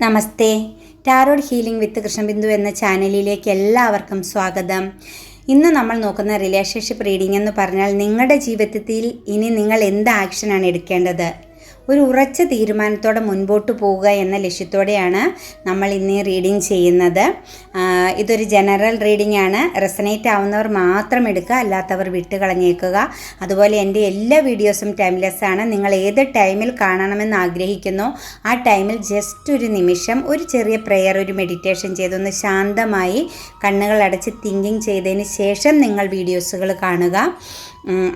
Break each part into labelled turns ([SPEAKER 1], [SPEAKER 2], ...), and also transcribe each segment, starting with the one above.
[SPEAKER 1] Namaste. Tarot healing with Krishnabindu എന്ന ചാനലിലേക്ക് എല്ലാവർക്കും സ്വാഗതം. ഇന്ന് നമ്മൾ നോക്കുന്ന റിലേഷൻഷിപ്പ് റീഡിംഗ് എന്ന് പറഞ്ഞാൽ നിങ്ങളുടെ ജീവിതത്തിൽ ഇനി നിങ്ങൾ എന്ത് ആക്ഷനാണ് എടുക്കേണ്ടത്? ഒരു ഉറച്ച തീരുമാനത്തോടെ മുൻപോട്ട് പോവുക എന്ന ലക്ഷ്യത്തോടെയാണ് നമ്മൾ ഇന്ന് റീഡിംഗ് ചെയ്യുന്നത്. ഇതൊരു ജനറൽ റീഡിംഗ് ആണ്. റെസനേറ്റ് ആവുന്നവർ മാത്രം എടുക്കുക അല്ലാത്തവർ വിട്ട് കളഞ്ഞേക്കുക അതുപോലെ എന്റെ എല്ലാ വീഡിയോസും ടൈംലെസ് ആണ്. നിങ്ങൾ ഏത് ടൈമിൽ കാണണമെന്ന് ആഗ്രഹിക്കുന്നോ ആ ടൈമിൽ ജസ്റ്റ് ഒരു നിമിഷം ഒരു ചെറിയ പ്രെയർ ഒരു മെഡിറ്റേഷൻ ചെയ്തൊന്ന് ശാന്തമായി കണ്ണുകൾ അടച്ച് തിങ്കിങ് ചെയ്തതിന് ശേഷം നിങ്ങൾ വീഡിയോസുകൾ കാണുക.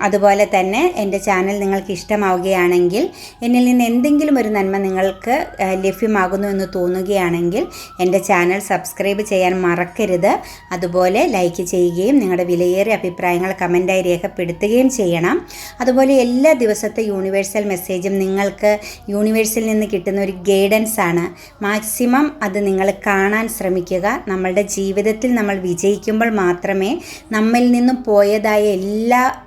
[SPEAKER 1] അതുപോലെ തന്നെ എന്റെ ചാനൽ നിങ്ങൾക്ക് ഇഷ്ടമാവുകയാണെങ്കിൽ എന്നിൽ നിന്ന് എന്തെങ്കിലും ഒരു നന്മ നിങ്ങൾക്ക് ലഭ്യമാകുന്നു എന്ന് തോന്നുകയാണെങ്കിൽ എന്റെ ചാനൽ സബ്സ്ക്രൈബ് ചെയ്യാൻ മറക്കരുത്. അതുപോലെ ലൈക്ക് ചെയ്യുകയും നിങ്ങളുടെ വിലയേറിയ അഭിപ്രായങ്ങൾ കമന്റായി രേഖപ്പെടുത്തുകയും ചെയ്യണം. അതുപോലെ എല്ലാ ദിവസത്തെ യൂണിവേഴ്സൽ മെസ്സേജും നിങ്ങൾക്ക് യൂണിവേഴ്സിൽ നിന്ന് കിട്ടുന്ന ഒരു ഗൈഡൻസ് ആണ്. മാക്സിമം അത് നിങ്ങൾ കാണാൻ ശ്രമിക്കുക. നമ്മളുടെ ജീവിതത്തിൽ നമ്മൾ വിജയിക്കുമ്പോൾ മാത്രമേ നമ്മിൽ നിന്നും പോയതായ എല്ലാ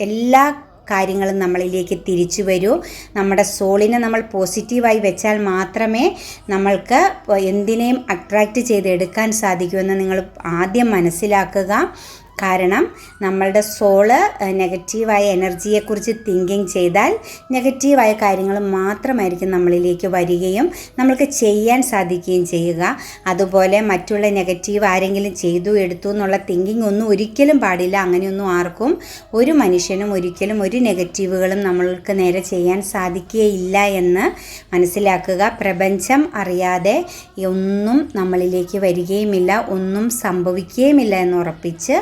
[SPEAKER 1] എല്ലാ കാര്യങ്ങളും നമ്മളിലേക്ക് തിരിച്ചു വരൂ. നമ്മുടെ സോളിനെ നമ്മൾ പോസിറ്റീവായി വെച്ചാൽ മാത്രമേ നമ്മൾക്ക് എന്തിനേയും അട്രാക്റ്റ് ചെയ്തെടുക്കാൻ സാധിക്കൂ എന്ന് നിങ്ങൾ ആദ്യം മനസ്സിലാക്കുക. കാരണം നമ്മളുടെ സോൾ നെഗറ്റീവായ എനർജിയെക്കുറിച്ച് തിങ്കിങ് ചെയ്താൽ നെഗറ്റീവായ കാര്യങ്ങൾ മാത്രമായിരിക്കും നമ്മളിലേക്ക് വരികയും നമ്മൾക്ക് ചെയ്യാൻ സാധിക്കുകയും ചെയ്യുക. അതുപോലെ മറ്റുള്ള നെഗറ്റീവ് ആരെങ്കിലും ചെയ്തു എടുത്തു എന്നുള്ള തിങ്കിങ് ഒന്നും ഒരിക്കലും പാടില്ല. അങ്ങനെയൊന്നും ആർക്കും ഒരു മനുഷ്യനും ഒരിക്കലും ഒരു നെഗറ്റീവുകളും നമ്മൾക്ക് നേരെ ചെയ്യാൻ സാധിക്കുകയില്ല എന്ന് മനസ്സിലാക്കുക. പ്രപഞ്ചം അറിയാതെ ഒന്നും നമ്മളിലേക്ക് വരികയുമില്ല ഒന്നും സംഭവിക്കുകയുമില്ല എന്ന് ഉറപ്പിച്ച്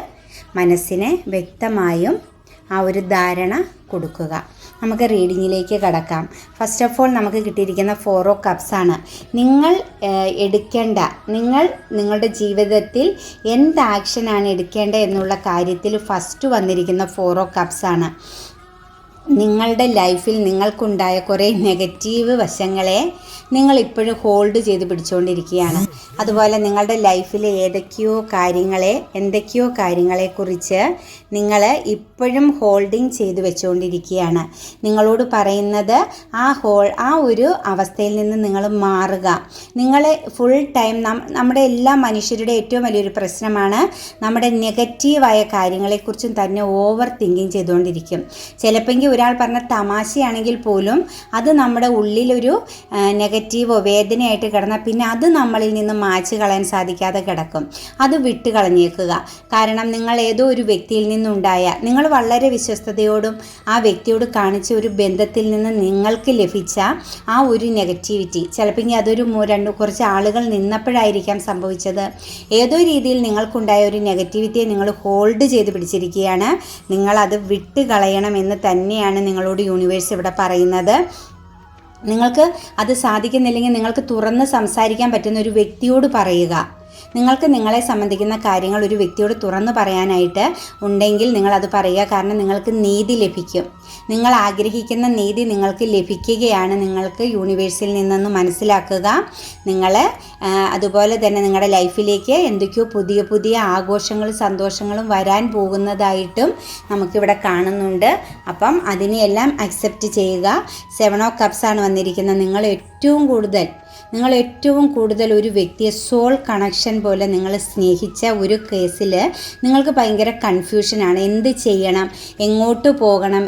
[SPEAKER 1] മനസ്സിനെ വ്യക്തമായും ആ ഒരു ധാരണ കൊടുക്കുക. നമുക്ക് റീഡിങ്ങിലേക്ക് കടക്കാം. ഫസ്റ്റ് ഓഫ് ഓൾ നമുക്ക് കിട്ടിയിരിക്കുന്ന ഫോർ ഓ കപ്സ് ആണ്. നിങ്ങൾ എടുക്കേണ്ട നിങ്ങൾ നിങ്ങളുടെ ജീവിതത്തിൽ എന്ത് ആക്ഷനാണ് എടുക്കേണ്ടത് എന്നുള്ള കാര്യത്തിൽ ഫസ്റ്റ് വന്നിരിക്കുന്ന ഫോർ ഓ കപ്സ് ആണ്. നിങ്ങളുടെ ലൈഫിൽ നിങ്ങൾക്കുണ്ടായ കുറേ നെഗറ്റീവ് വശങ്ങളെ നിങ്ങൾ ഇപ്പോഴും ഹോൾഡ് ചെയ്ത് പിടിച്ചുകൊണ്ടിരിക്കുകയാണ് അതുപോലെ നിങ്ങളുടെ ലൈഫിലെ ഏതൊക്കെയോ കാര്യങ്ങളെ എന്തൊക്കെയോ കാര്യങ്ങളെക്കുറിച്ച് നിങ്ങൾ ഇപ്പോഴും ഹോൾഡിങ് ചെയ്തു വെച്ചുകൊണ്ടിരിക്കുകയാണ്. നിങ്ങളോട് പറയുന്നത് ആ ഹോൾ ആ ഒരു അവസ്ഥയിൽ നിന്ന് നിങ്ങൾ മാറുക. നിങ്ങൾ ഫുൾ ടൈം നമ്മുടെ എല്ലാ മനുഷ്യരുടെ ഏറ്റവും വലിയൊരു പ്രശ്നമാണ് നമ്മുടെ നെഗറ്റീവായ കാര്യങ്ങളെക്കുറിച്ചും തന്നെ ഓവർ തിങ്കിങ് ചെയ്തുകൊണ്ടിരിക്കും. ചിലപ്പോഴെങ്കിൽ ഒരാൾ പറഞ്ഞ തമാശയാണെങ്കിൽ പോലും അത് നമ്മുടെ ഉള്ളിലൊരു നെഗറ്റീവോ വേദനയായിട്ട് കിടന്നാൽ പിന്നെ അത് നമ്മളിൽ നിന്ന് മാച്ച് കളയാൻ സാധിക്കാതെ കിടക്കും. അത് വിട്ട് കളഞ്ഞേക്കുക കാരണം നിങ്ങൾ ഏതോ ഒരു വ്യക്തിയിൽ നിന്നുണ്ടായ നിങ്ങൾ വളരെ വിശ്വസ്തയോടും ആ വ്യക്തിയോട് കാണിച്ച ഒരു ബന്ധത്തിൽ നിന്ന് നിങ്ങൾക്ക് ലഭിച്ച ആ ഒരു നെഗറ്റിവിറ്റി. ചിലപ്പോൾ ഇനി അതൊരു രണ്ട് കുറച്ച് ആളുകൾ നിന്നപ്പോഴായിരിക്കാം സംഭവിച്ചത്. ഏതോ രീതിയിൽ നിങ്ങൾക്കുണ്ടായ ഒരു നെഗറ്റിവിറ്റിയെ നിങ്ങൾ ഹോൾഡ് ചെയ്ത് പിടിച്ചിരിക്കുകയാണ്. നിങ്ങളത് വിട്ട് കളയണമെന്ന് തന്നെയാണ് നിങ്ങളോട് യൂണിവേഴ്സ് ഇവിടെ പറയുന്നത്. നിങ്ങൾക്ക് അത് സാധിക്കുന്നില്ലെങ്കിൽ നിങ്ങൾക്ക് തുറന്ന് സംസാരിക്കാൻ പറ്റുന്ന ഒരു വ്യക്തിയോട് പറയുക. നിങ്ങൾക്ക് നിങ്ങളെ സംബന്ധിക്കുന്ന കാര്യങ്ങൾ ഒരു വ്യക്തിയോട് തുറന്നു പറയാനായിട്ട് ഉണ്ടെങ്കിൽ നിങ്ങളത് പറയുക. കാരണം നിങ്ങൾക്ക് നീതി ലഭിക്കും. നിങ്ങൾ ആഗ്രഹിക്കുന്ന നീതി നിങ്ങൾക്ക് ലഭിക്കുകയാണ്. നിങ്ങൾക്ക് യൂണിവേഴ്സിൽ നിന്നെന്ന് മനസ്സിലാക്കുക. നിങ്ങൾ അതുപോലെ തന്നെ നിങ്ങളുടെ ലൈഫിലേക്ക് എന്തൊക്കെയോ പുതിയ പുതിയ ആഘോഷങ്ങളും സന്തോഷങ്ങളും വരാൻ പോകുന്നതായിട്ടും നമുക്കിവിടെ കാണുന്നുണ്ട്. അപ്പം അതിനെയെല്ലാം അക്സെപ്റ്റ് ചെയ്യുക. സെവൻ ഓ കപ്സ് ആണ് വന്നിരിക്കുന്നത്. നിങ്ങൾ ഏറ്റവും കൂടുതൽ നിങ്ങൾ ഏറ്റവും കൂടുതൽ ഒരു വ്യക്തിയെ സോൾ കണക്ഷൻ പോലെ നിങ്ങൾ സ്നേഹിച്ച ഒരു കേസിൽ നിങ്ങൾക്ക് ഭയങ്കര കൺഫ്യൂഷനാണ് എന്ത് ചെയ്യണം? എങ്ങോട്ട് പോകണം?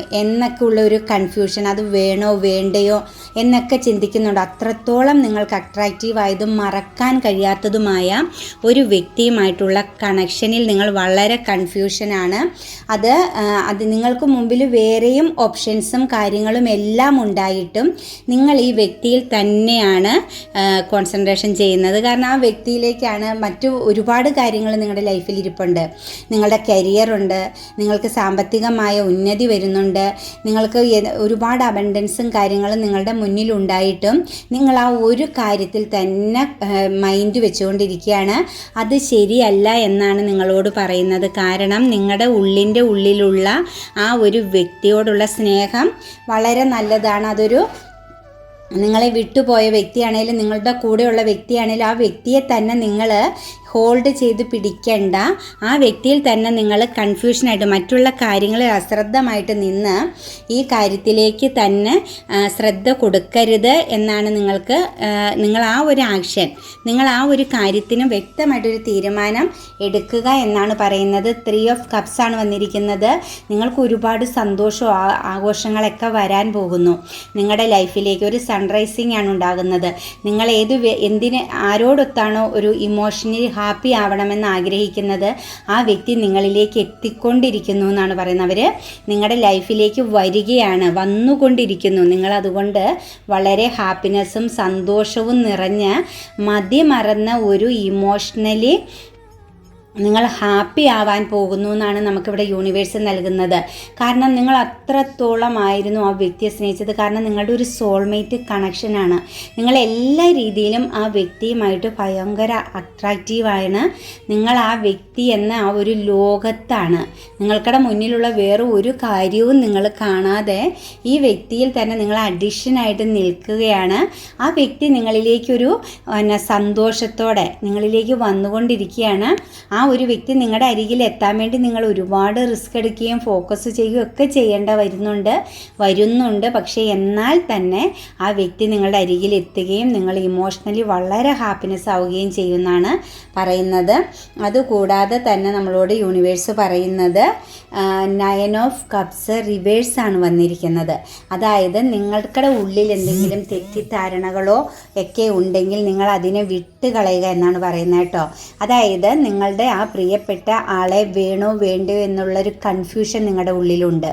[SPEAKER 1] എന്നൊക്കെ ഉള്ള ഒരു കൺഫ്യൂഷൻ അത് വേണോ വേണ്ടയോ എന്നൊക്കെ ചിന്തിക്കുന്നുണ്ട്. അത്രത്തോളം നിങ്ങൾക്ക് അട്രാക്റ്റീവ് ആയതും മറക്കാൻ കഴിയാത്തതുമായ ഒരു വ്യക്തിയുമായിട്ടുള്ള കണക്ഷനിൽ നിങ്ങൾ വളരെ കൺഫ്യൂഷനാണ് അത് അത് നിങ്ങൾക്ക് മുമ്പിൽ വേറെയും ഓപ്ഷൻസും കാര്യങ്ങളും എല്ലാം ഉണ്ടായിട്ടും നിങ്ങൾ ഈ വ്യക്തിയിൽ തന്നെയാണ് കോൺസെൻട്രേഷൻ ചെയ്യുന്നത്. കാരണം ആ വ്യക്തിയിലേക്കാണ് മറ്റു ഒരുപാട് കാര്യങ്ങൾ നിങ്ങളുടെ ലൈഫിൽ ഇരിപ്പുണ്ട്. നിങ്ങളുടെ കരിയറുണ്ട് നിങ്ങൾക്ക് സാമ്പത്തികമായ ഉന്നതി വരുന്നുണ്ട്. നിങ്ങൾക്ക് ഒരുപാട് അബണ്ടൻസും കാര്യങ്ങളും നിങ്ങളുടെ മുന്നിൽ ഉണ്ടായിട്ടും നിങ്ങൾ ആ ഒരു കാര്യത്തിൽ തന്നെ മൈൻഡ് വെച്ചുകൊണ്ടിരിക്കുകയാണ്. അത് ശരിയല്ല എന്നാണ് നിങ്ങളോട് പറയുന്നത്. കാരണം നിങ്ങളുടെ ഉള്ളിന്റെ ഉള്ളിലുള്ള ആ ഒരു വ്യക്തിയോടുള്ള സ്നേഹം വളരെ നല്ലതാണ്. അതൊരു നിങ്ങളെ വിട്ടുപോയ വ്യക്തിയാണെങ്കിലും നിങ്ങളുടെ കൂടെയുള്ള വ്യക്തിയാണെങ്കിലും ആ വ്യക്തിയെ തന്നെ നിങ്ങൾ ഹോൾഡ് ചെയ്ത് പിടിക്കേണ്ട. ആ വ്യക്തിയിൽ തന്നെ നിങ്ങൾ കൺഫ്യൂഷനായിട്ട് മറ്റുള്ള കാര്യങ്ങളിൽ അശ്രദ്ധമായിട്ട് നിന്ന് ഈ കാര്യത്തിലേക്ക് തന്നെ ശ്രദ്ധ കൊടുക്കരുത് എന്നാണ് നിങ്ങൾക്ക് നിങ്ങൾ ആ ഒരു ആക്ഷൻ നിങ്ങൾ ആ ഒരു കാര്യത്തിന് വ്യക്തമായിട്ടൊരു തീരുമാനം എടുക്കുക എന്നാണ് പറയുന്നത്. ത്രീ ഓഫ് കപ്സ് ആണ് വന്നിരിക്കുന്നത്. നിങ്ങൾക്ക് ഒരുപാട് സന്തോഷവും ആഘോഷങ്ങളൊക്കെ വരാൻ പോകുന്നു. നിങ്ങളുടെ ലൈഫിലേക്ക് ഒരു സൺറൈസിംഗ് ആണ് ഉണ്ടാകുന്നത്. നിങ്ങൾ ഏത് എന്തിന് ആരോടൊത്താണോ ഒരു ഇമോഷണലി ഹാപ്പി ആവണമെന്ന് ആഗ്രഹിക്കുന്നത് ആ വ്യക്തി നിങ്ങളിലേക്ക് എത്തിക്കൊണ്ടിരിക്കുന്നു എന്നാണ് പറയുന്നത്. അവർ നിങ്ങളുടെ ലൈഫിലേക്ക് വരികയാണ് വന്നുകൊണ്ടിരിക്കുന്നു. നിങ്ങളതുകൊണ്ട് വളരെ ഹാപ്പിനെസ്സും സന്തോഷവും നിറഞ്ഞ് മതിമറന്ന ഒരു ഇമോഷണലി നിങ്ങൾ ഹാപ്പി ആവാൻ പോകുന്നു എന്നാണ് നമുക്കിവിടെ യൂണിവേഴ്സ് നൽകുന്നത്. കാരണം നിങ്ങൾ അത്രത്തോളമായിരുന്നു ആ വ്യക്തിയെ സ്നേഹിച്ചത്. കാരണം നിങ്ങളുടെ ഒരു സോൾമേറ്റ് കണക്ഷനാണ് നിങ്ങൾ എല്ലാ രീതിയിലും ആ വ്യക്തിയുമായിട്ട് ഭയങ്കര അട്രാക്റ്റീവാണ് നിങ്ങൾ ആ വ്യക്തി എന്ന ആ ഒരു ലോകത്താണ്. നിങ്ങൾക്കടെ മുന്നിലുള്ള വേറെ ഒരു കാര്യവും നിങ്ങൾ കാണാതെ ഈ വ്യക്തിയിൽ തന്നെ നിങ്ങൾ അഡിഷനായിട്ട് നിൽക്കുകയാണ്. ആ വ്യക്തി നിങ്ങളിലേക്കൊരു സന്തോഷത്തോടെ നിങ്ങളിലേക്ക് വന്നുകൊണ്ടിരിക്കുകയാണ്. ആ ഒരു വ്യക്തി നിങ്ങളുടെ അരികിൽ എത്താൻ വേണ്ടി നിങ്ങൾ ഒരുപാട് റിസ്ക് എടുക്കുകയും ഫോക്കസ് ചെയ്യുകയും ഒക്കെ ചെയ്യേണ്ട വരുന്നുണ്ട് വരുന്നുണ്ട്. പക്ഷേ എന്നാൽ തന്നെ ആ വ്യക്തി നിങ്ങളുടെ അരികിൽ എത്തുകയും നിങ്ങൾ ഇമോഷണലി വളരെ ഹാപ്പിനെസ് ആവുകയും ചെയ്യുമെന്നാണ് പറയുന്നത്. അതുകൂടാതെ തന്നെ നമ്മളോട് യൂണിവേഴ്സ് പറയുന്നത് നയൻ ഓഫ് കപ്സ് റിവേഴ്സ് ആണ് വന്നിരിക്കുന്നത്. അതായത് നിങ്ങൾക്കടെ ഉള്ളിൽ എന്തെങ്കിലും തെറ്റിദ്ധാരണകളോ ഒക്കെ ഉണ്ടെങ്കിൽ നിങ്ങൾ അതിനെ വിട്ട് കളയുക എന്നാണ് പറയുന്നത് കേട്ടോ. അതായത് നിങ്ങളുടെ ആ പ്രിയപ്പെട്ട ആളെ വേണോ വേണ്ടോ എന്നുള്ളൊരു കൺഫ്യൂഷൻ നിങ്ങളുടെ ഉള്ളിലുണ്ട്.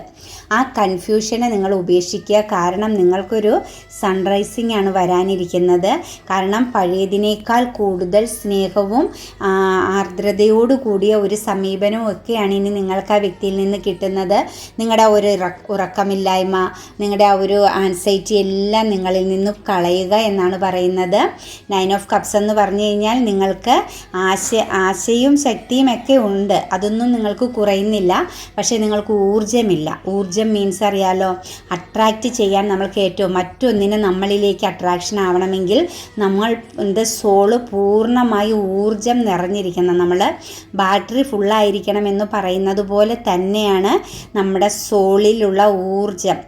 [SPEAKER 1] ആ കൺഫ്യൂഷനെ നിങ്ങൾ ഉപേക്ഷിക്കുക. കാരണം നിങ്ങൾക്കൊരു സൺറൈസിംഗ് ആണ് വരാനിരിക്കുന്നത്. കാരണം പഴയതിനേക്കാൾ കൂടുതൽ സ്നേഹവും ആർദ്രതയോടു കൂടിയ ഒരു സമീപനവും ഒക്കെയാണ് ഇനി നിങ്ങൾക്ക് ആ വ്യക്തിയിൽ നിന്ന് കിട്ടുന്നത്. നിങ്ങളുടെ ഒരു ഉറക്കമില്ലായ്മ നിങ്ങളുടെ ആ ഒരു ആൻസൈറ്റി എല്ലാം നിങ്ങളിൽ നിന്ന് കളയുക എന്നാണ് പറയുന്നത്. നയൻ ഓഫ് കപ്സ് എന്ന് പറഞ്ഞു കഴിഞ്ഞാൽ നിങ്ങൾക്ക് ആശ ആശയും ശക്തിയും ഒക്കെ ഉണ്ട്. അതൊന്നും നിങ്ങൾക്ക് കുറയുന്നില്ല. പക്ഷേ നിങ്ങൾക്ക് ഊർജമില്ല. ഊർജം മീൻസ് അറിയാലോ അട്രാക്റ്റ് ചെയ്യാൻ നമ്മൾക്ക് ഏറ്റവും മറ്റൊന്നിനെ നമ്മളിലേക്ക് അട്രാക്ഷൻ ആവണമെങ്കിൽ നമ്മൾ എന്താ സോൾ പൂർണമായി ഊർജം നിറഞ്ഞിരിക്കണം. നമ്മൾ ബാറ്ററി ഫുള്ളായിരിക്കണം എന്ന് പറയുന്നത് പോലെ തന്നെയാണ് നമ്മുടെ സോളിലുള്ള ഊർജം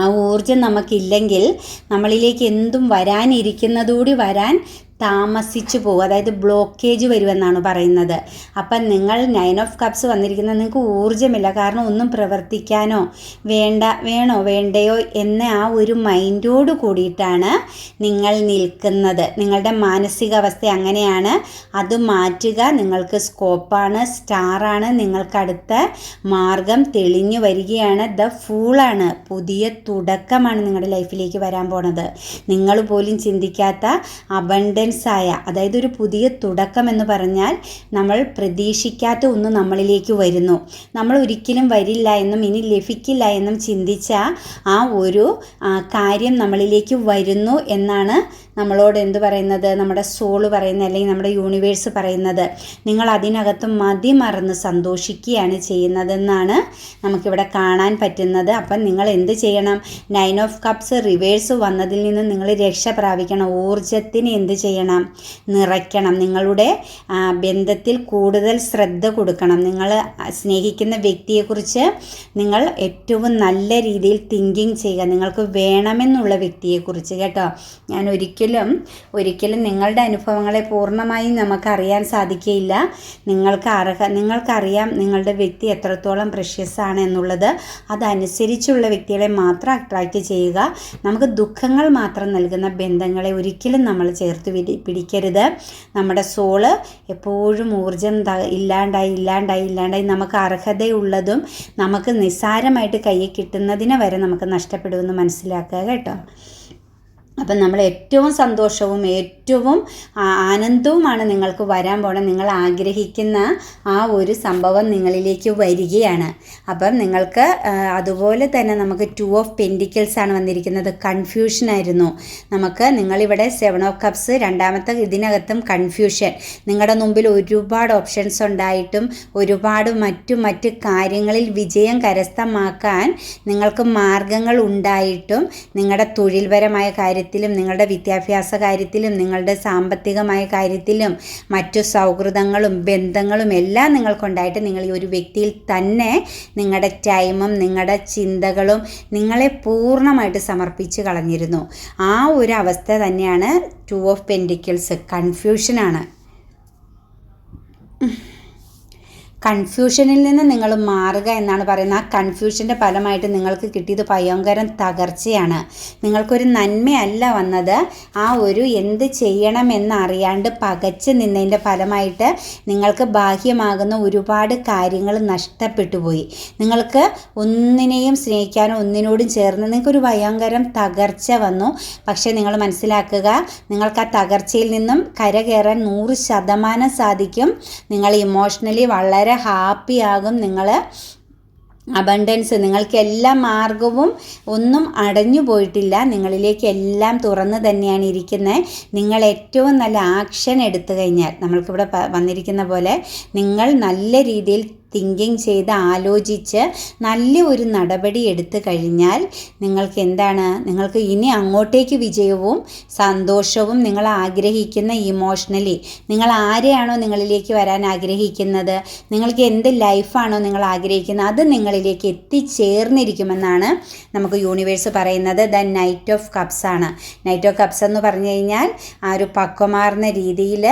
[SPEAKER 1] ആ ഊർജം നമുക്കില്ലെങ്കിൽ നമ്മളിലേക്ക് എന്തും വരാനിരിക്കുന്നതുകൂടി വരാൻ താമസിച്ചു പോകും. അതായത് ബ്ലോക്കേജ് വരുമെന്നാണ് പറയുന്നത്. അപ്പം നിങ്ങൾ നയൻ ഓഫ് കപ്സ് വന്നിരിക്കുന്നത് നിങ്ങൾക്ക് ഊർജമില്ല. കാരണം ഒന്നും പ്രവർത്തിക്കാനോ വേണ്ട വേണോ വേണ്ടയോ എന്ന ആ ഒരു മൈൻഡോട് കൂടിയിട്ടാണ് നിങ്ങൾ നിൽക്കുന്നത്. നിങ്ങളുടെ മാനസികാവസ്ഥ അങ്ങനെയാണ്. അത് മാറ്റുക നിങ്ങൾക്ക് സ്കോപ്പാണ് സ്റ്റാറാണ് നിങ്ങൾക്കടുത്ത മാർഗം തെളിഞ്ഞു വരികയാണ്. ദ ഫൂളാണ് പുതിയ തുടക്കമാണ് നിങ്ങളുടെ ലൈഫിലേക്ക് വരാൻ പോണത്. നിങ്ങൾ പോലും ചിന്തിക്കാത്ത അബണ്ടൻസ് ആയ അതായത് ഒരു പുതിയ തുടക്കം എന്ന് പറഞ്ഞാൽ നമ്മൾ പ്രതീക്ഷിക്കാത്ത ഒന്ന് നമ്മളിലേക്ക് വരുന്നു. നമ്മൾ ഒരിക്കലും വരില്ല എന്നും ഇനി ലഭിക്കില്ല എന്നും ചിന്തിച്ച ആ ഒരു കാര്യം നമ്മളിലേക്ക് വരുന്നു എന്നാണ് നമ്മളോട് എന്ത് പറയുന്നത്? നമ്മുടെ സോൾ പറയുന്നത് അല്ലെങ്കിൽ നമ്മുടെ യൂണിവേഴ്സ് പറയുന്നത്. നിങ്ങൾ അതിനകത്ത് മതി മറന്ന് സന്തോഷിക്കുകയാണ് ചെയ്യുന്നതെന്നാണ് നമുക്കിവിടെ കാണാൻ പറ്റുന്നത്. അപ്പം നിങ്ങൾ എന്ത് ചെയ്യണം? നയൻ ഓഫ് കപ്സ് റിവേഴ്സ് വന്നതിൽ നിന്ന് നിങ്ങൾ രക്ഷ പ്രാപിക്കണം. ഊർജത്തിന് എന്ത് ചെയ്യണം? നിറയ്ക്കണം. നിങ്ങളുടെ ബന്ധത്തിൽ കൂടുതൽ ശ്രദ്ധ കൊടുക്കണം. നിങ്ങൾ സ്നേഹിക്കുന്ന വ്യക്തിയെക്കുറിച്ച് നിങ്ങൾ ഏറ്റവും നല്ല രീതിയിൽ തിങ്കിങ് ചെയ്യുക. നിങ്ങൾക്ക് വേണമെന്നുള്ള വ്യക്തിയെക്കുറിച്ച് കേട്ടോ. ഞാൻ ഒരിക്കലും ഒരിക്കലും ഒരിക്കലും നിങ്ങളുടെ അനുഭവങ്ങളെ പൂർണമായും നമുക്കറിയാൻ സാധിക്കുകയില്ല. നിങ്ങൾക്ക് അർഹ നിങ്ങൾക്കറിയാം നിങ്ങളുടെ വ്യക്തി എത്രത്തോളം പ്രഷ്യസ് ആണ് എന്നുള്ളത്. അതനുസരിച്ചുള്ള വ്യക്തികളെ മാത്രം അട്രാക്റ്റ് ചെയ്യുക. നമുക്ക് ദുഃഖങ്ങൾ മാത്രം നൽകുന്ന ബന്ധങ്ങളെ ഒരിക്കലും നമ്മൾ ചേർത്ത് പിടി പിടിക്കരുത്. നമ്മുടെ സോൾ എപ്പോഴും ഊർജം ഇല്ലാണ്ടായി ഇല്ലാണ്ടായി ഇല്ലാണ്ടായി നമുക്ക് അർഹതയുള്ളതും നമുക്ക് നിസ്സാരമായിട്ട് കയ്യിൽ കിട്ടുന്നതിനെ വരെ നമുക്ക് നഷ്ടപ്പെടുമെന്ന് മനസ്സിലാക്കുക കേട്ടോ. അപ്പം നമ്മൾ ഏറ്റവും സന്തോഷവും ഏറ്റവും ആനന്ദവുമാണ് നിങ്ങൾക്ക് വരാൻ പോണ നിങ്ങൾ ആഗ്രഹിക്കുന്ന ആ ഒരു സംഭവം നിങ്ങളിലേക്ക് വരികയാണ്. അപ്പം നിങ്ങൾക്ക് അതുപോലെ തന്നെ നമുക്ക് ടു ഓഫ് പെൻഡിക്കിൾസ് ആണ് വന്നിരിക്കുന്നത്. കൺഫ്യൂഷൻ ആയിരുന്നു. നമുക്ക് നിങ്ങളിവിടെ സെവൻ ഓഫ് കപ്സ് രണ്ടാമത്തെ ഇതിനകത്തും കൺഫ്യൂഷൻ നിങ്ങളുടെ മുമ്പിൽ ഒരുപാട് ഓപ്ഷൻസ് ഉണ്ടായിട്ടും ഒരുപാട് മറ്റു മറ്റ് കാര്യങ്ങളിൽ വിജയം കരസ്ഥമാക്കാൻ നിങ്ങൾക്ക് മാർഗങ്ങൾ ഉണ്ടായിട്ടും നിങ്ങളുടെ തൊഴിൽപരമായ കാര്യത്തിൽ കാര്യത്തിലും നിങ്ങളുടെ വിദ്യാഭ്യാസ കാര്യത്തിലും നിങ്ങളുടെ സാമ്പത്തികമായ കാര്യത്തിലും മറ്റു സൗഹൃദങ്ങളും ബന്ധങ്ങളും എല്ലാം നിങ്ങൾക്കുണ്ടായിട്ട് നിങ്ങൾ ഈ ഒരു വ്യക്തിയിൽ തന്നെ നിങ്ങളുടെ ടൈമും നിങ്ങളുടെ ചിന്തകളും നിങ്ങളെ പൂർണമായിട്ട് സമർപ്പിച്ച് കളഞ്ഞിരുന്നു. ആ ഒരു അവസ്ഥ തന്നെയാണ് ടു ഓഫ് പെൻഡിക്കിൾസ് കൺഫ്യൂഷനാണ് കൺഫ്യൂഷനിൽ നിന്ന് നിങ്ങൾ മാറുക എന്നാണ് പറയുന്നത്. ആ കൺഫ്യൂഷന്റെ ഫലമായിട്ട് നിങ്ങൾക്ക് കിട്ടിയത് ഭയങ്കരം തകർച്ചയാണ്. നിങ്ങൾക്കൊരു നന്മയല്ല വന്നത്. ആ ഒരു എന്ത് ചെയ്യണമെന്നറിയാണ്ട് പകച്ച് നിന്നതിന്റെ ഫലമായിട്ട് നിങ്ങൾക്ക് ബാഹ്യമാകുന്ന ഒരുപാട് കാര്യങ്ങൾ നഷ്ടപ്പെട്ടു പോയി. നിങ്ങൾക്ക് ഒന്നിനെയും സ്നേഹിക്കാനോ ഒന്നിനോടും ചേർന്ന് നിങ്ങൾക്കൊരു ഭയങ്കരം തകർച്ച വന്നു. പക്ഷേ നിങ്ങൾ മനസ്സിലാക്കുക നിങ്ങൾക്ക് ആ തകർച്ചയിൽ നിന്നും കരകയറാൻ നൂറ് ശതമാനം സാധിക്കും. നിങ്ങൾ ഇമോഷണലി വളരെ ഹാപ്പി ആകും നിങ്ങൾ അബണ്ടൻസ് നിങ്ങൾക്ക് എല്ലാ മാർഗവും ഒന്നും അടഞ്ഞു പോയിട്ടില്ല. നിങ്ങളിലേക്ക് എല്ലാം തുറന്നു തന്നെയാണ് ഇരിക്കുന്നത് നിങ്ങൾ ഏറ്റവും നല്ല ആക്ഷൻ എടുത്തു കഴിഞ്ഞാൽ നമ്മൾക്കിവിടെ വന്നിരിക്കുന്ന പോലെ നിങ്ങൾ നല്ല രീതിയിൽ തിങ്കിങ് ചെയ്ത് ആലോചിച്ച് നല്ല ഒരു നടപടി എടുത്തു കഴിഞ്ഞാൽ നിങ്ങൾക്ക് എന്താണ്? നിങ്ങൾക്ക് ഇനി അങ്ങോട്ടേക്ക് വിജയവും സന്തോഷവും നിങ്ങൾ ആഗ്രഹിക്കുന്ന ഇമോഷണലി നിങ്ങൾ ആരെയാണോ നിങ്ങളിലേക്ക് വരാൻ ആഗ്രഹിക്കുന്നത്? നിങ്ങൾക്ക് എന്ത് ലൈഫാണോ നിങ്ങൾ ആഗ്രഹിക്കുന്നത്? അത് നിങ്ങളിലേക്ക് എത്തിച്ചേർന്നിരിക്കുമെന്നാണ് നമുക്ക് യൂണിവേഴ്സ് പറയുന്നത്. ദ നൈറ്റ് ഓഫ് കപ്സ് ആണ്. നൈറ്റ് ഓഫ് കപ്സ് എന്ന് പറഞ്ഞു കഴിഞ്ഞാൽ ആ ഒരു പക്വമാർന്ന രീതിയിൽ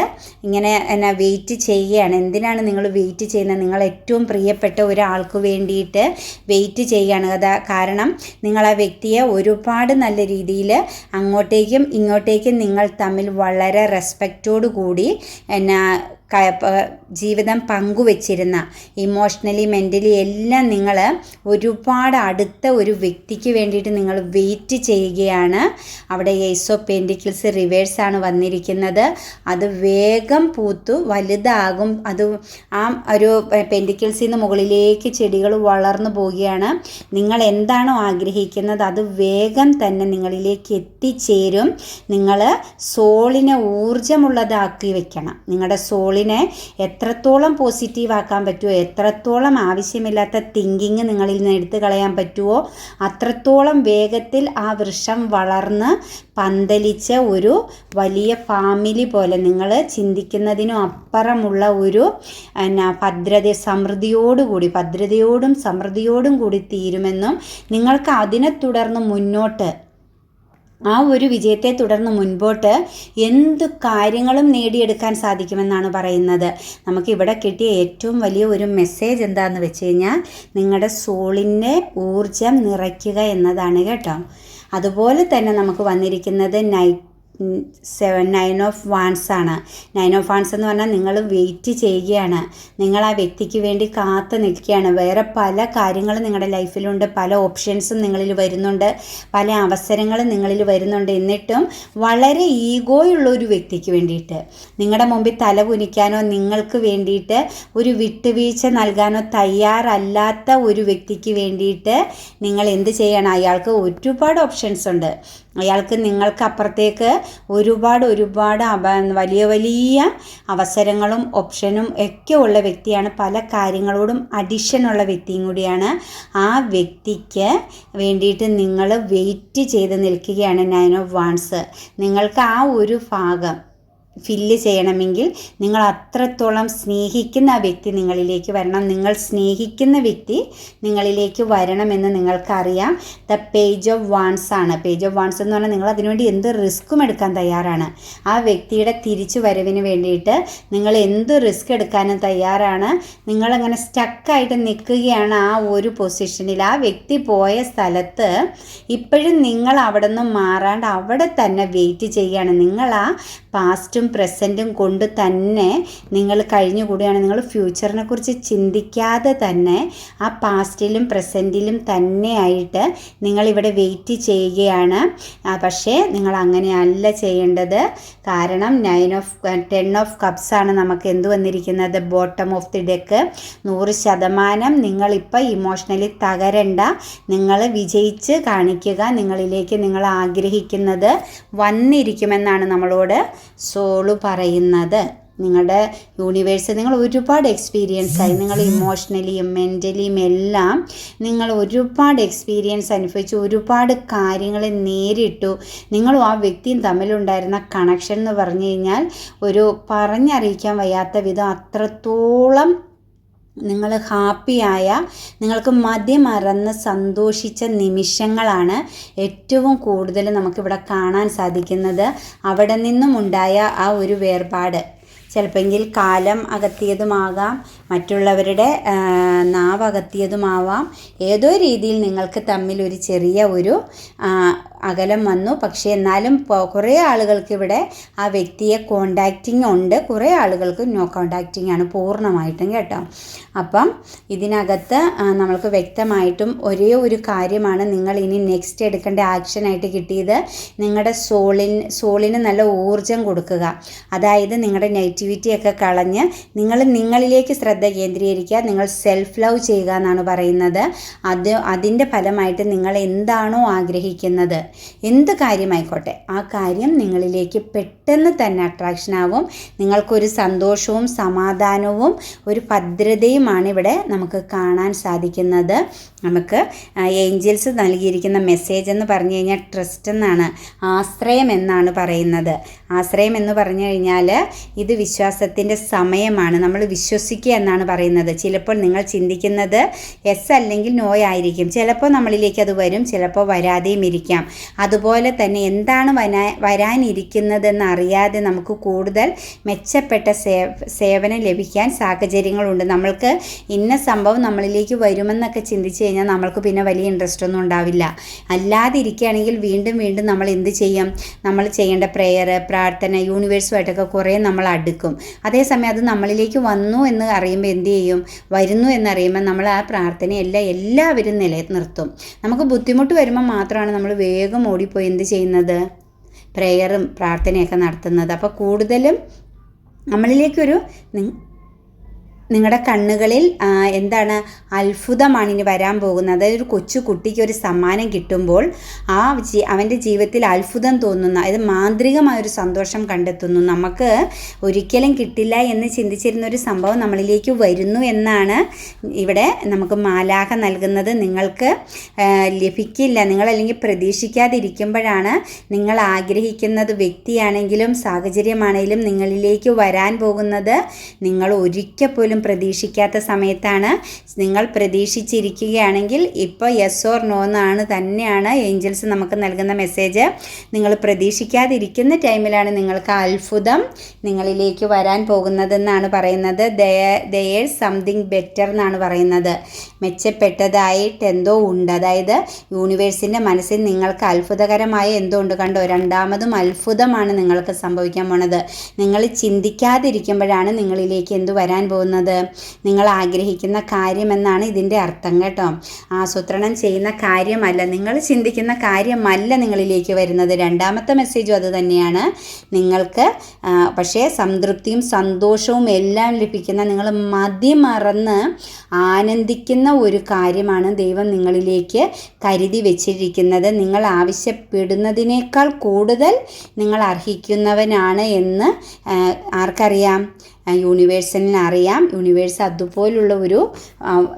[SPEAKER 1] ഇങ്ങനെ എന്നാ വെയിറ്റ് ചെയ്യുകയാണ്. എന്തിനാണ് നിങ്ങൾ വെയിറ്റ് ചെയ്യുന്നത്? നിങ്ങൾ ഏറ്റവും ഏറ്റവും പ്രിയപ്പെട്ട ഒരാൾക്ക് വേണ്ടിയിട്ട് വെയിറ്റ് ചെയ്യുകയാണ് അതാ കാരണം നിങ്ങൾ ആ വ്യക്തിയെ ഒരുപാട് നല്ല രീതിയിൽ അങ്ങോട്ടേക്കും ഇങ്ങോട്ടേക്കും നിങ്ങൾ തമ്മിൽ വളരെ റെസ്പെക്റ്റോടു കൂടി എന്നാ ജീവിതം പങ്കുവച്ചിരുന്ന ഇമോഷണലി മെന്റലി എല്ലാം നിങ്ങൾ ഒരുപാട് അടുത്ത ഒരു വ്യക്തിക്ക് വേണ്ടിയിട്ട് നിങ്ങൾ വെയിറ്റ് ചെയ്യുകയാണ്. അവിടെ എയ്സ് ഓഫ് പെന്റിക്കിൾസ് റിവേഴ്സാണ് വന്നിരിക്കുന്നത്. അത് വേഗം പൂത്തു വലുതാകും. അത് ആ ഒരു പെന്റിക്കിൾസിൽ നിന്ന് മുകളിലേക്ക് ചെടികൾ വളർന്നു പോവുകയാണ്. നിങ്ങൾ എന്താണോ ആഗ്രഹിക്കുന്നത് അത് വേഗം തന്നെ നിങ്ങളിലേക്ക് എത്തിച്ചേരും. നിങ്ങൾ സോളിനെ ഊർജമുള്ളതാക്കി വെക്കണം. നിങ്ങളുടെ സോളിൽ സോളിനെ എത്രത്തോളം പോസിറ്റീവാക്കാൻ പറ്റുമോ എത്രത്തോളം ആവശ്യമില്ലാത്ത തിങ്കിങ് നിങ്ങളിൽ നിന്ന് എടുത്തു കളയാൻ പറ്റുമോ അത്രത്തോളം വേഗത്തിൽ ആ വൃക്ഷം വളർന്ന് പന്തലിച്ച ഒരു വലിയ ഫാമിലി പോലെ നിങ്ങൾ ചിന്തിക്കുന്നതിനും അപ്പുറമുള്ള ഒരു എന്നാ ഭദ്രത സമൃദ്ധിയോടുകൂടി ഭദ്രതയോടും സമൃദ്ധിയോടും കൂടി തീരുമെന്നും നിങ്ങൾക്ക് അതിനെ തുടർന്ന് മുന്നോട്ട് ആ ഒരു വിജയത്തെ തുടർന്ന് മുൻപോട്ട് എന്ത് കാര്യങ്ങളും നേടിയെടുക്കാൻ സാധിക്കുമെന്നാണ് പറയുന്നത്. നമുക്ക് ഇവിടെ കിട്ടിയ ഏറ്റവും വലിയ ഒരു മെസ്സേജ് എന്താണെന്ന് വെച്ച് കഴിഞ്ഞാൽ നിങ്ങളുടെ സോളിന്റെ ഊർജം നിറയ്ക്കുക എന്നതാണ് കേട്ടോ. അതുപോലെ തന്നെ നമുക്ക് വന്നിരിക്കുന്നത് knight seven nine of wands ആണ്. നയൻ ഓഫ് വാൺസ് എന്ന് പറഞ്ഞാൽ നിങ്ങൾ വെയിറ്റ് ചെയ്യുകയാണ്. നിങ്ങൾ ആ വ്യക്തിക്ക് വേണ്ടി കാത്തു നിൽക്കുകയാണ്. വേറെ പല കാര്യങ്ങളും നിങ്ങളുടെ ലൈഫിലുണ്ട് പല ഓപ്ഷൻസും നിങ്ങളിൽ വരുന്നുണ്ട്. പല അവസരങ്ങളും നിങ്ങളിൽ വരുന്നുണ്ട്. എന്നിട്ടും വളരെ ഈഗോയുള്ള ഒരു വ്യക്തിക്ക് വേണ്ടിയിട്ട് നിങ്ങളുടെ മുമ്പിൽ തല കുനിക്കാനോ നിങ്ങൾക്ക് വേണ്ടിയിട്ട് ഒരു വിട്ടുവീഴ്ച നൽകാനോ തയ്യാറല്ലാത്ത ഒരു വ്യക്തിക്ക് വേണ്ടിയിട്ട് നിങ്ങൾ എന്ത് ചെയ്യണം? അയാൾക്ക് ഒരുപാട് ഓപ്ഷൻസ് ഉണ്ട്. അയാൾക്ക് നിങ്ങൾക്ക് അപ്പുറത്തേക്ക് ഒരുപാട് ഒരുപാട് വലിയ വലിയ അവസരങ്ങളും ഓപ്ഷനും ഒക്കെ ഉള്ള വ്യക്തിയാണ്. പല കാര്യങ്ങളോടും അഡിഷനുള്ള വ്യക്തിയും കൂടിയാണ്. ആ വ്യക്തിക്ക് വേണ്ടിയിട്ട് നിങ്ങൾ വെയിറ്റ് ചെയ്ത് നിൽക്കുകയാണ് നയൻ ഓഫ് വാൺസ് നിങ്ങൾക്ക് ആ ഒരു ഭാഗം ഫില്ല് ചെയ്യണമെങ്കിൽ നിങ്ങൾ അത്രത്തോളം സ്നേഹിക്കുന്ന ആ വ്യക്തി നിങ്ങളിലേക്ക് വരണം. നിങ്ങൾ സ്നേഹിക്കുന്ന വ്യക്തി നിങ്ങളിലേക്ക് വരണമെന്ന് നിങ്ങൾക്കറിയാം. ദ പേജ് ഓഫ് വാൺസ് ആണ്. പേജ് ഓഫ് വാൺസ് എന്ന് പറഞ്ഞാൽ നിങ്ങൾ അതിനുവേണ്ടി എന്ത് റിസ്ക്കും എടുക്കാൻ തയ്യാറാണ്. ആ വ്യക്തിയുടെ തിരിച്ചു വരവിന് വേണ്ടിയിട്ട് നിങ്ങൾ എന്ത് റിസ്ക് എടുക്കാനും തയ്യാറാണ്. നിങ്ങളങ്ങനെ സ്റ്റക്കായിട്ട് നിൽക്കുകയാണ് ആ ഒരു പൊസിഷനിൽ ആ വ്യക്തി പോയ സ്ഥലത്ത് ഇപ്പോഴും നിങ്ങൾ അവിടെ നിന്ന് മാറാണ്ട് അവിടെ തന്നെ വെയിറ്റ് ചെയ്യുകയാണ്. നിങ്ങൾ ആ പാസ്റ്റും പ്രസന്റും കൊണ്ട് തന്നെ നിങ്ങൾ കഴിഞ്ഞുകൂടിയാണ്. നിങ്ങൾ ഫ്യൂച്ചറിനെ കുറിച്ച് ചിന്തിക്കാതെ തന്നെ ആ പാസ്റ്റിലും പ്രസന്റിലും തന്നെയായിട്ട് നിങ്ങളിവിടെ വെയിറ്റ് ചെയ്യുകയാണ്. പക്ഷേ നിങ്ങൾ അങ്ങനെയല്ല ചെയ്യേണ്ടത്. കാരണം nine of ten of cups ആണ് നമുക്ക് എന്ത് വന്നിരിക്കുന്നത്? ബോട്ടം ഓഫ് ദി ഡെക്ക് നൂറ് ശതമാനം നിങ്ങളിപ്പോൾ ഇമോഷണലി തകരണ്ട. നിങ്ങൾ വിജയിച്ച് കാണിക്കുക നിങ്ങളിലേക്ക് നിങ്ങൾ ആഗ്രഹിക്കുന്നത് വന്നിരിക്കുമെന്നാണ് നമ്മളോട്. സോളു പറയുന്നത്. നിങ്ങളുടെ യൂണിവേഴ്സ് നിങ്ങൾ ഒരുപാട് എക്സ്പീരിയൻസ് ആയി. നിങ്ങൾ ഇമോഷണലിയും മെന്റലിയും എല്ലാം നിങ്ങൾ ഒരുപാട് എക്സ്പീരിയൻസ് അനുഭവിച്ചു. ഒരുപാട് കാര്യങ്ങൾ നേരിട്ടു. നിങ്ങളും ആ വ്യക്തിയും തമ്മിലുണ്ടായിരുന്ന കണക്ഷൻ എന്ന് പറഞ്ഞു കഴിഞ്ഞാൽ ഒരു പറഞ്ഞറിയിക്കാൻ വയ്യാത്ത വിധം അത്രത്തോളം നിങ്ങൾ ഹാപ്പിയായ നിങ്ങൾക്ക് മതിമറന്ന് സന്തോഷിച്ച നിമിഷങ്ങളാണ് ഏറ്റവും കൂടുതൽ നമുക്കിവിടെ കാണാൻ സാധിക്കുന്നത്. അവിടെ നിന്നും ഉണ്ടായ ആ ഒരു വേർപാട്. ചിലപ്പെങ്കിൽ കാലം അകത്തിയതുമാകാം മറ്റുള്ളവരുടെ നാവകത്തിയതുമാവാം. ഏതോ രീതിയിൽ നിങ്ങൾക്ക് തമ്മിൽ ഒരു ചെറിയ ഒരു അകലം വന്നു. പക്ഷേ എന്നാലും കുറേ ആളുകൾക്ക് ഇവിടെ ആ വ്യക്തിയെ കോണ്ടാക്റ്റിംഗ് ഉണ്ട്. കുറേ ആളുകൾക്ക് നോ കോണ്ടാക്റ്റിംഗ് ആണ് പൂർണമായിട്ടും കേട്ടോ. അപ്പം ഇതിനകത്ത് നമ്മൾക്ക് വ്യക്തമായിട്ടും ഒരേ ഒരു കാര്യമാണ് നിങ്ങൾ ഇനി നെക്സ്റ്റ് എടുക്കേണ്ട ആക്ഷനായിട്ട് കിട്ടിയത്. നിങ്ങളുടെ സോളിന് സോളിന് നല്ല ഊർജം കൊടുക്കുക. അതായത് നിങ്ങളുടെ നെഗറ്റിവിറ്റി ഒക്കെ കളഞ്ഞ് നിങ്ങൾ നിങ്ങളിലേക്ക് ശ്രദ്ധ കേന്ദ്രീകരിക്കുക നിങ്ങൾ സെൽഫ് ലവ് ചെയ്യുക എന്നാണ് പറയുന്നത്. അത് അതിന്റെ ഫലമായിട്ട് നിങ്ങൾ എന്താണോ ആഗ്രഹിക്കുന്നത് എന്ത് കാര്യമായിക്കോട്ടെ ആ കാര്യം നിങ്ങളിലേക്ക് പെട്ടെന്ന് തന്നെ അട്രാക്ഷൻ ആവും. നിങ്ങൾക്കൊരു സന്തോഷവും സമാധാനവും ഒരു ഭദ്രതയുമാണ് ഇവിടെ നമുക്ക് കാണാൻ സാധിക്കുന്നത്. നമുക്ക് ഏഞ്ചൽസ് നൽകിയിരിക്കുന്ന മെസ്സേജ് എന്ന് പറഞ്ഞു കഴിഞ്ഞാൽ ട്രസ്റ്റ് എന്നാണ് ആശ്രയം എന്നാണ് പറയുന്നത്. ആശ്രയം എന്ന് പറഞ്ഞു കഴിഞ്ഞാൽ ഇത് വിശ്വാസത്തിന്റെ സമയമാണ്. നമ്മൾ വിശ്വസിക്കുക പറയുന്നത്. ചിലപ്പോൾ നിങ്ങൾ ചിന്തിക്കുന്നത് എസ് അല്ലെങ്കിൽ നോ ആയിരിക്കും. ചിലപ്പോൾ നമ്മളിലേക്ക് അത് വരും ചിലപ്പോൾ വരാതെയും ഇരിക്കാം. അതുപോലെ തന്നെ എന്താണ് വരാ വരാനിരിക്കുന്നതെന്ന് അറിയാതെ നമുക്ക് കൂടുതൽ മെച്ചപ്പെട്ട സേവ സേവനം ലഭിക്കാൻ സാഹചര്യങ്ങളുണ്ട്. നമ്മൾക്ക് ഇന്ന സംഭവം നമ്മളിലേക്ക് വരുമെന്നൊക്കെ ചിന്തിച്ച് കഴിഞ്ഞാൽ നമ്മൾക്ക് പിന്നെ വലിയ ഇൻട്രസ്റ്റ് ഒന്നും ഉണ്ടാവില്ല. അല്ലാതെ ഇരിക്കുകയാണെങ്കിൽ വീണ്ടും വീണ്ടും നമ്മൾ എന്ത് ചെയ്യും? നമ്മൾ ചെയ്യേണ്ട പ്രെയർ പ്രാർത്ഥന യൂണിവേഴ്സുമായിട്ടൊക്കെ കുറേ നമ്മൾ അടുക്കും. അതേസമയം അത് നമ്മളിലേക്ക് വന്നു എന്ന് അറിയുമ്പോൾ എന്ത് ചെയ്യും? വരുന്നു എന്നറിയുമ്പോൾ നമ്മൾ ആ പ്രാർത്ഥനയെല്ലാം എല്ലാവരും നിലനിർത്തും നമുക്ക് ബുദ്ധിമുട്ട് വരുമ്പോൾ മാത്രമാണ് നമ്മൾ വേഗം ഓടിപ്പോയി എന്ത് ചെയ്യുന്നത്? പ്രെയറും പ്രാർത്ഥനയൊക്കെ നടത്തുന്നത്. അപ്പോൾ കൂടുതലും നമ്മളിലേക്കൊരു നിങ്ങളുടെ കണ്ണുകളിൽ എന്താണ് അത്ഭുതമാണ് ഇനി വരാൻ പോകുന്നത്. അതായത് ഒരു കൊച്ചു കുട്ടിക്ക് ഒരു സമ്മാനം കിട്ടുമ്പോൾ ആ അവന്റെ ജീവിതത്തിൽ അത്ഭുതം തോന്നുന്ന അതായത് മാന്ത്രികമായൊരു സന്തോഷം കണ്ടെത്തുന്നു. നമുക്ക് ഒരിക്കലും കിട്ടില്ല എന്ന് ചിന്തിച്ചിരുന്ന ഒരു സംഭവം നമ്മളിലേക്ക് വരുന്നു എന്നാണ് ഇവിടെ നമുക്ക് മാലാഖ നൽകുന്നത്. നിങ്ങൾക്ക് ലഭിക്കില്ല നിങ്ങളല്ലെങ്കിൽ പ്രതീക്ഷിക്കാതിരിക്കുമ്പോഴാണ് നിങ്ങൾ ആഗ്രഹിക്കുന്നത് വ്യക്തിയാണെങ്കിലും സാഹചര്യമാണെങ്കിലും നിങ്ങളിലേക്ക് വരാൻ പോകുന്നത്. നിങ്ങൾ ഒരിക്കൽ പോലും പ്രതീക്ഷിക്കാത്ത സമയത്താണ് നിങ്ങൾ പ്രതീക്ഷിച്ചിരിക്കുകയാണെങ്കിൽ ഇപ്പോൾ യെസ് ഓർ നോ എന്നാണ് തന്നെയാണ് ഏഞ്ചൽസ് നമുക്ക് നൽകുന്ന മെസ്സേജ് നിങ്ങൾ പ്രതീക്ഷിക്കാതിരിക്കുന്ന ടൈമിലാണ് നിങ്ങൾക്ക് അത്ഭുതം നിങ്ങളിലേക്ക് വരാൻ പോകുന്നതെന്നാണ് പറയുന്നത്. ദയർ സംതിങ് ബെറ്റർ എന്നാണ് പറയുന്നത്. മെച്ചപ്പെട്ടതായിട്ട് എന്തോ ഉണ്ട്. അതായത് യൂണിവേഴ്സിന്റെ മനസ്സിൽ നിങ്ങൾക്ക് അത്ഭുതകരമായ എന്തോ ഉണ്ട് കണ്ടോ? രണ്ടാമതും അത്ഭുതമാണ് നിങ്ങൾക്ക് സംഭവിക്കാൻ പോണത്. നിങ്ങൾ ചിന്തിക്കാതിരിക്കുമ്പോഴാണ് നിങ്ങളിലേക്ക് എന്തു വരാൻ പോകുന്നത്? നിങ്ങൾ ആഗ്രഹിക്കുന്ന കാര്യമെന്നാണ് ഇതിന്റെ അർത്ഥം കേട്ടോ. ആസൂത്രണം ചെയ്യുന്ന കാര്യമല്ല നിങ്ങൾ ചിന്തിക്കുന്ന കാര്യമല്ല നിങ്ങളിലേക്ക് വരുന്നത്. രണ്ടാമത്തെ മെസ്സേജും അത് തന്നെയാണ്. നിങ്ങൾക്ക് പക്ഷേ സംതൃപ്തിയും സന്തോഷവും എല്ലാം ലഭിക്കുന്ന നിങ്ങൾ മതിമറന്ന് ആനന്ദിക്കുന്ന ഒരു കാര്യമാണ് ദൈവം നിങ്ങളിലേക്ക് കരുതി വെച്ചിരിക്കുന്നത്. നിങ്ങൾ ആവശ്യപ്പെടുന്നതിനേക്കാൾ കൂടുതൽ നിങ്ങൾ അർഹിക്കുന്നവനാണ് എന്ന് ആർക്കറിയാം? യൂണിവേഴ്സിന് അറിയാം യൂണിവേഴ്സ് അതുപോലുള്ള ഒരു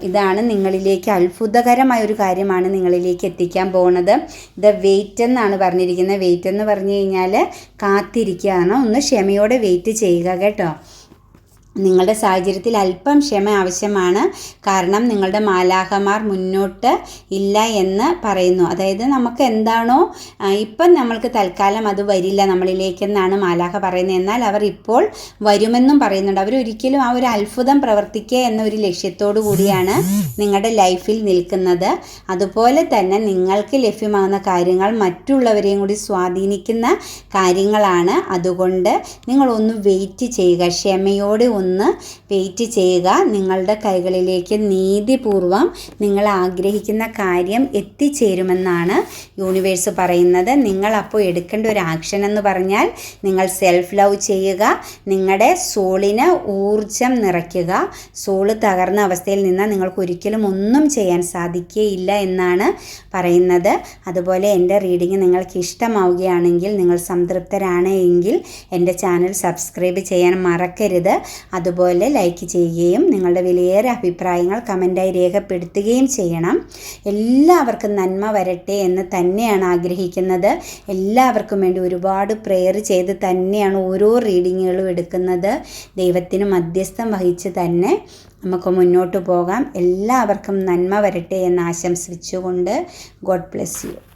[SPEAKER 1] ഇതാണ് നിങ്ങളിലേക്ക് അത്ഭുതകരമായ ഒരു കാര്യമാണ് നിങ്ങളിലേക്ക് എത്തിക്കാൻ പോകുന്നത് ദ വെയിറ്റ് എന്നാണ് പറഞ്ഞിരിക്കുന്നത്. വെയിറ്റ് എന്ന് പറഞ്ഞു കഴിഞ്ഞാൽ കാത്തിരിക്കുകയാണ് ഒന്ന് ക്ഷമയോടെ വെയിറ്റ് ചെയ്യുക കേട്ടോ. നിങ്ങളുടെ സാഹചര്യത്തിൽ അല്പം ക്ഷമ ആവശ്യമാണ്. കാരണം നിങ്ങളുടെ മാലാഹമാർ മുന്നോട്ട് ഇല്ല എന്ന് പറയുന്നു. അതായത് നമുക്ക് എന്താണോ ഇപ്പം നമ്മൾക്ക് തൽക്കാലം അത് വരില്ല നമ്മളിലേക്കെന്നാണ് മാലാഹ പറയുന്നത്. എന്നാൽ അവർ ഇപ്പോൾ വരുമെന്നും പറയുന്നുണ്ട്. അവരൊരിക്കലും ആ ഒരു അത്ഭുതം പ്രവർത്തിക്കുക എന്ന ഒരു ലക്ഷ്യത്തോടു കൂടിയാണ് നിങ്ങളുടെ ലൈഫിൽ നിൽക്കുന്നത്. അതുപോലെ തന്നെ നിങ്ങൾക്ക് ലഭ്യമാകുന്ന കാര്യങ്ങൾ മറ്റുള്ളവരെയും കൂടി സ്വാധീനിക്കുന്ന കാര്യങ്ങളാണ്. അതുകൊണ്ട് നിങ്ങളൊന്ന് വെയിറ്റ് ചെയ്യുക. ക്ഷമയോടെ ഒന്ന് വെയിറ്റ് ചെയ്യുക. നിങ്ങളുടെ കൈകളിലേക്ക് നീതിപൂർവം നിങ്ങൾ ആഗ്രഹിക്കുന്ന കാര്യം എത്തിച്ചേരുമെന്നാണ് യൂണിവേഴ്സ് പറയുന്നത്. നിങ്ങൾ അപ്പോൾ എടുക്കേണ്ട ഒരു ആക്ഷൻ എന്ന് പറഞ്ഞാൽ നിങ്ങൾ സെൽഫ് ലവ് ചെയ്യുക. നിങ്ങളുടെ സോളിന് ഊർജം നിറയ്ക്കുക. സോൾ തകർന്ന അവസ്ഥയിൽ നിന്ന് നിങ്ങൾക്ക് ഒരിക്കലും ഒന്നും ചെയ്യാൻ സാധിക്കുകയില്ല എന്നാണ് പറയുന്നത്. അതുപോലെ എന്റെ റീഡിങ് നിങ്ങൾക്ക് ഇഷ്ടമാവുകയാണെങ്കിൽ നിങ്ങൾ സംതൃപ്തരാണ് എങ്കിൽ എന്റെ ചാനൽ സബ്സ്ക്രൈബ് ചെയ്യാൻ മറക്കരുത്. അതുപോലെ ലൈക്ക് ചെയ്യുകയും നിങ്ങളുടെ വിലയേറെ അഭിപ്രായങ്ങൾ കമന്റായി രേഖപ്പെടുത്തുകയും ചെയ്യണം. എല്ലാവർക്കും നന്മ വരട്ടെ എന്ന് തന്നെയാണ് ആഗ്രഹിക്കുന്നത്. എല്ലാവർക്കും വേണ്ടി ഒരുപാട് പ്രെയർ ചെയ്ത് തന്നെയാണ് ഓരോ റീഡിങ്ങുകളും എടുക്കുന്നത്. ദൈവത്തിന് മധ്യസ്ഥം വഹിച്ച് തന്നെ നമുക്ക് മുന്നോട്ട് പോകാം. എല്ലാവർക്കും നന്മ വരട്ടെ എന്ന് ആശംസിച്ചുകൊണ്ട്. God bless you